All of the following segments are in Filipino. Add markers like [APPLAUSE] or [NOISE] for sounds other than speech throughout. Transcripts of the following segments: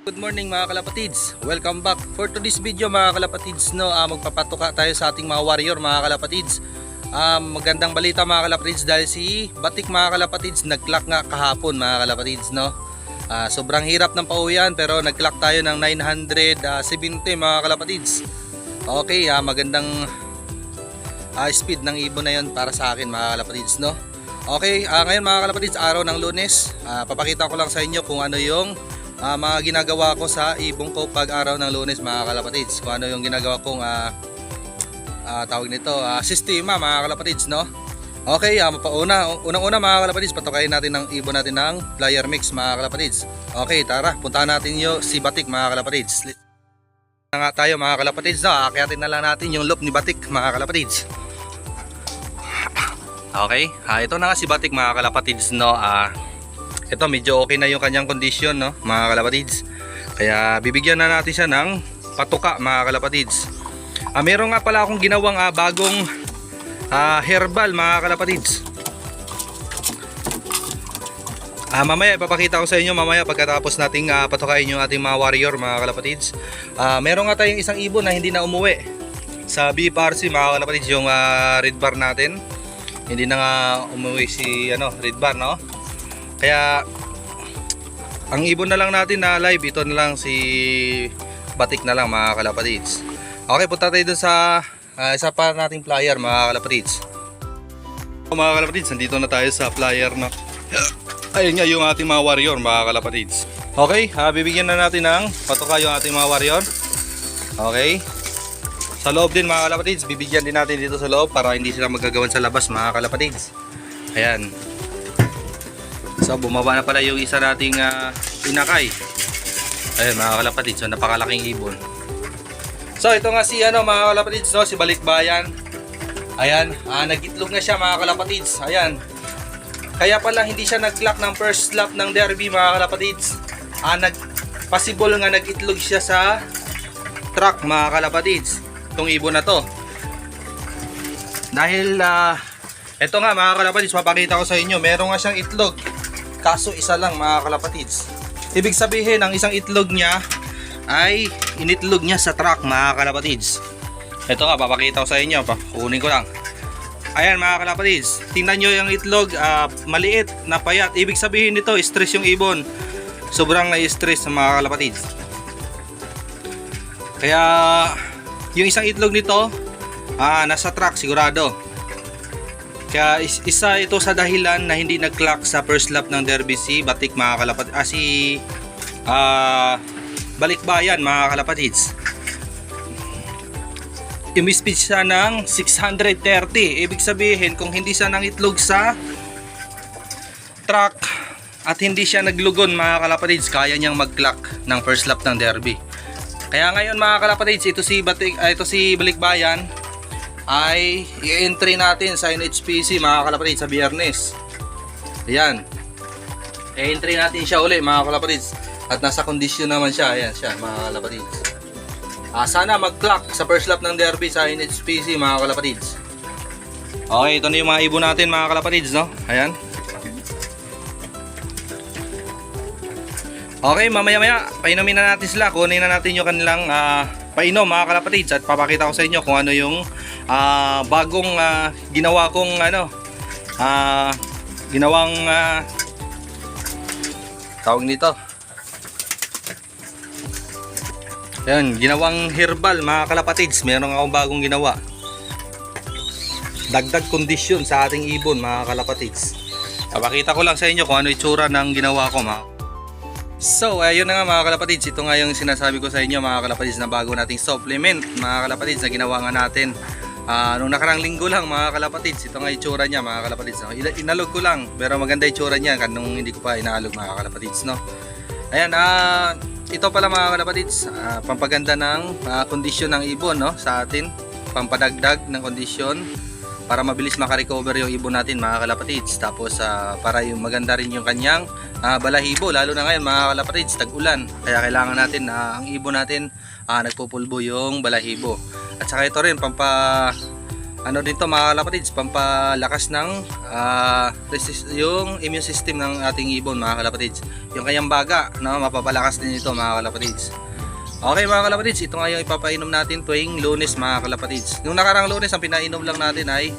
Good morning mga kalapatids. Welcome back. For today's video mga kalapatids, no, ah, magpapatuka tayo sa ating mga warrior mga kalapatids. Um, magandang balita mga kalapatids dahil si Batik mga kalapatids nag-clock nga kahapon mga kalapatids, no. Ah, sobrang hirap ng pauwian pero nag-clock tayo ng 970 mga kalapatids. Okay, ah, magandang ah, speed ng ibon na yon para sa akin mga kalapatids, no. Okay, ah, ngayon mga kalapatids, araw ng lunes, ah, papakita ko lang sa inyo kung ano yung ah, mga ginagawa ko sa ibong ko pag araw ng lunes mga kalapatids. Kung ano yung ginagawa kong ah, ah, tawag nito, ah, sistema mga kalapatids, no? Okay, ah, mapauna, unang-una mga kalapatids, patukayin natin ng ibon natin ng flyer mix mga kalapatids. Okay, tara, puntahan natin yung si Batik mga kalapatids. Na nga tayo mga kalapatids, no? Akyatin na lang natin yung loop ni Batik mga kalapatids. Okay, ah, ito na nga si Batik mga kalapatids, no? Ah, ito medyo okay na yung kanyang kondisyon no mga kalapatids. Kaya bibigyan na natin siya ng patuka mga kalapatids. Ah, meron nga pala akong ginawang ah, bagong ah, herbal mga kalapatids. Ah, mamaya ipapakita ko sa inyo mamaya pagkatapos nating ah, patukain yung ating mga warrior mga kalapatids. Ah, meron nga tayong isang ibon na hindi na umuwi. Sa BPRC mga kalapatids yung ah, red bar natin. Hindi na nga umuwi si ano red bar no kaya ang ibon na lang natin na live ito na lang si Batik na lang mga kalapatids. Okay, punta tayo dun sa ah, isa pa nating flyer mga kalapatids. Mga kalapatids, nandito na tayo sa flyer na [COUGHS] ayun nga yung ating mga warrior mga kalapatids. Okay, ah, bibigyan na natin ng patuka yung ating mga warrior. Okay. Sa loob din mga kalapatids, bibigyan din natin dito sa loob para hindi sila magagawan sa labas mga kalapatids. Ayan. So bumaba na pala yung isa nating ah, pinakay. Ayun mga kalapatid, so napakalaking ibon. So ito nga si ano mga kalapatid, no, si Balikbayan. Ayan, ah, nag-itlog na siya mga kalapatids. Ayan. Kaya pala hindi siya nag-clock ng first lap ng derby mga kalapatids. Ah, nag possible nga nag-itlog siya sa truck mga kalapatids. Itong ibon na to. Dahil ah, ito nga mga kalapatids, papakita ko sa inyo, meron nga siyang itlog. Kaso isa lang mga kalapatids. Ibig sabihin, ang isang itlog niya ay initlog niya sa truck mga kalapatids. Ito nga, papakita ko sa inyo. Pa, kunin ko lang. Ayan mga kalapatids, tingnan nyo yung itlog, ah, maliit, napayat. Ibig sabihin nito, stress yung ibon. Sobrang na-stress mga kalapatids. Kaya, yung isang itlog nito, ah, nasa truck sigurado. Kaya is- isa ito sa dahilan na hindi nag-clock sa first lap ng Derby si Batik mga kalapatids. Ah, si ah, Balikbayan mga kalapatids. Umispid siya ng 630. Ibig sabihin kung hindi siya nang itlog sa truck at hindi siya naglugon mga kalapatids, kaya niyang mag-clock ng first lap ng Derby. Kaya ngayon mga kalapatids, ito si Batik, ah, ito si Balikbayan ay i-entry natin sa NHPC mga kalapatids sa biyernes. Ayan. I-entry natin siya uli mga kalapatids. At nasa kondisyon naman siya. Ayan siya mga kalapatids. Ah, sana mag-clock sa first lap ng derby sa NHPC mga kalapatids. Okay, ito na yung mga ibon natin mga kalapatids, no? Ayan. Okay, mamaya-maya, painumin na natin sila. Kunin na natin yung kanilang ah, painom mga kalapatids at papakita ko sa inyo kung ano yung ah, bagong ah, ginawa kong ano ah, ginawang ah, tawag nito. Yan ginawang herbal mga kalapatids. Meron akong bagong ginawa. Dagdag kondisyon sa ating ibon mga kalapatids. Papakita ko lang sa inyo kung ano itsura ng ginawa ko mga So, ayun na nga mga kalapatids, ito nga yung sinasabi ko sa inyo mga kalapatids na bago nating supplement mga kalapatids na ginawa nga natin Ah, nung nakarang linggo lang mga kalapatids, ito nga itsura niya mga kalapatids. No? Inalog ko lang, pero maganda itsura niya nung hindi ko pa inaalog mga kalapatids. No? Ayan, ah, ito pala mga kalapatids, ah, pampaganda ng ah, kondisyon ng ibon no? sa atin, pampadagdag ng kondisyon para mabilis makarecover yung ibon natin mga kalapatids. Tapos ah, para yung maganda rin yung kanyang ah, balahibo, lalo na ngayon mga kalapatids, tag-ulan. Kaya kailangan natin na ang ibon natin ah, nagpupulbo yung balahibo. At saka ito rin, pampa ano din to mga kalapatids, pampalakas ng ah, resist, yung immune system ng ating ibon mga kalapatids. Yung kanyang baga, no, mapapalakas din ito mga kalapatids. Okay mga kalapatids, ito nga yung ipapainom natin tuwing lunes mga kalapatids. Nung nakarang lunes, ang pinainom lang natin ay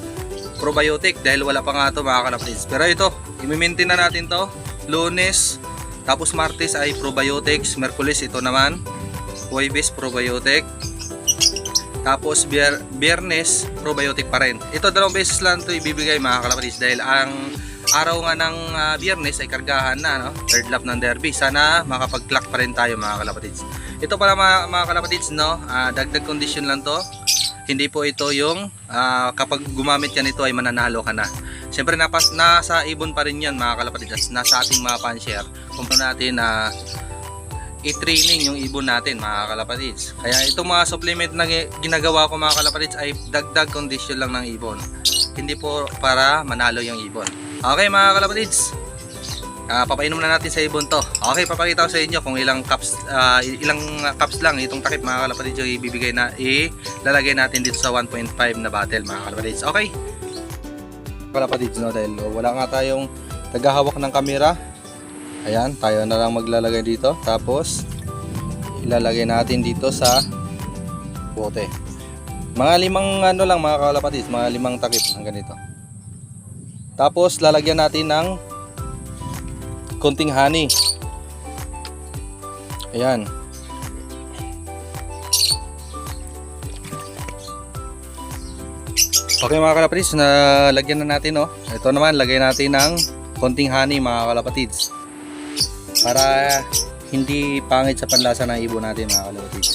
probiotic dahil wala pa nga ito mga kalapatids. Pero ito, imimintin na natin to lunes, tapos martes ay probiotics, merkulis ito naman, Huwebes probiotic, tapos bier, biyernes, probiotic pa rin. Ito dalawang beses lang ito ibibigay mga kalapatids dahil ang araw nga ng ah, biyernes ay kargahan na, no? third lap ng derby. Sana makapag-clock pa rin tayo mga kalapatids. Ito pala mga, mga kalapatids, no? Ah, dagdag condition lang to. Hindi po ito yung ah, kapag gumamit ka nito ay mananalo ka na. Siyempre napas, nasa ibon pa rin yan mga kalapatids. Nasa ating mga pan-share. Kung natin na i-training yung ibon natin mga kalapatids. Kaya itong mga supplement na gi- ginagawa ko mga kalapatids ay dagdag condition lang ng ibon. Hindi po para manalo yung ibon. Okay mga kalapatids. Ah, papainom na natin sa ibon to. Okay, papakita ko sa inyo kung ilang cups ah, ilang cups lang itong takip mga kalapatids yung ibibigay na ilalagay natin dito sa 1.5 na bottle mga kalapatids. Okay? Kalapatids no dahil wala nga tayong tagahawak ng kamera Ayan, tayo na lang maglalagay dito. Tapos, ilalagay natin dito sa bote. Mga limang ano lang mga kalapatis, mga limang takip ng ganito. Tapos, lalagyan natin ng konting honey. Ayan. Okay mga kalapatids, na lagyan na natin oh. Ito naman, lagay natin ng konting honey mga kalapatids para hindi pangit sa panlasa ng ibon natin mga kalapatids.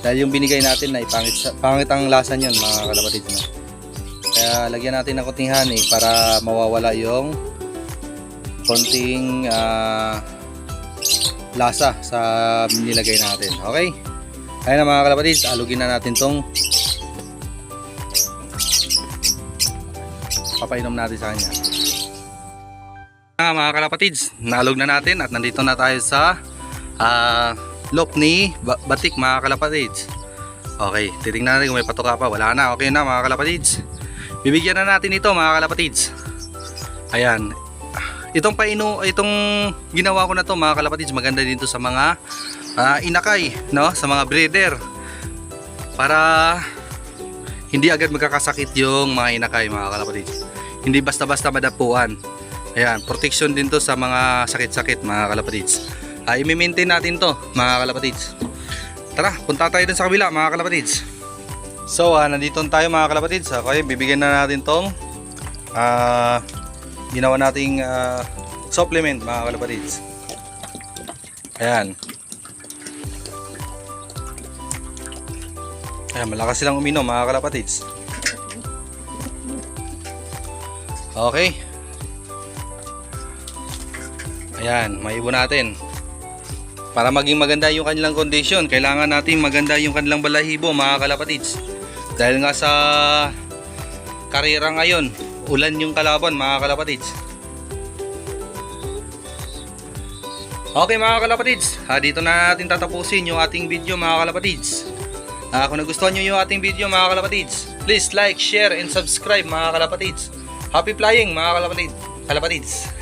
Dahil yung binigay natin ay pangit, sa- pangit ang lasa niyon mga kalapatids. No? Kaya lagyan natin ng konting honey para mawawala yung konting ah, lasa sa nilagay natin. Okay? Kaya na mga kalapatids, alugin na natin tong papainom natin sa kanya. Ah, mga kalapatids, nalog na natin at nandito na tayo sa ah, loob ni Ba- Batik mga kalapatids. Okay, titingnan natin kung may patuka pa. Wala na, okay na mga kalapatids. Bibigyan na natin ito mga kalapatids. Ayan. Itong paino, itong ginawa ko na to mga kalapatids, maganda dito sa mga ah, inakay, no? Sa mga breeder. Para hindi agad magkakasakit yung mga inakay mga kalapatids. Hindi basta-basta madapuan. Ayan, protection din to sa mga sakit-sakit mga kalapatids. Uh, i-maintain natin to mga kalapatids. Tara, punta tayo dun sa kabila mga kalapatids. So, ah, nandito tayo mga kalapatids. Okay, bibigyan na natin tong ah, ginawa nating ah, supplement mga kalapatids. Ayan. Ayan, malakas silang uminom mga kalapatids. Okay. Ayan, maibo natin. Para maging maganda yung kanilang condition, kailangan natin maganda yung kanilang balahibo, mga kalapatids. Dahil nga sa karera ngayon, ulan yung kalaban, mga kalapatids. Okay mga kalapatids, ha, dito na natin tatapusin yung ating video mga kalapatids. Ah, kung nagustuhan nyo yung ating video mga kalapatids, please like, share, and subscribe mga kalapatids. Happy flying mga kalapatids. kalapatids.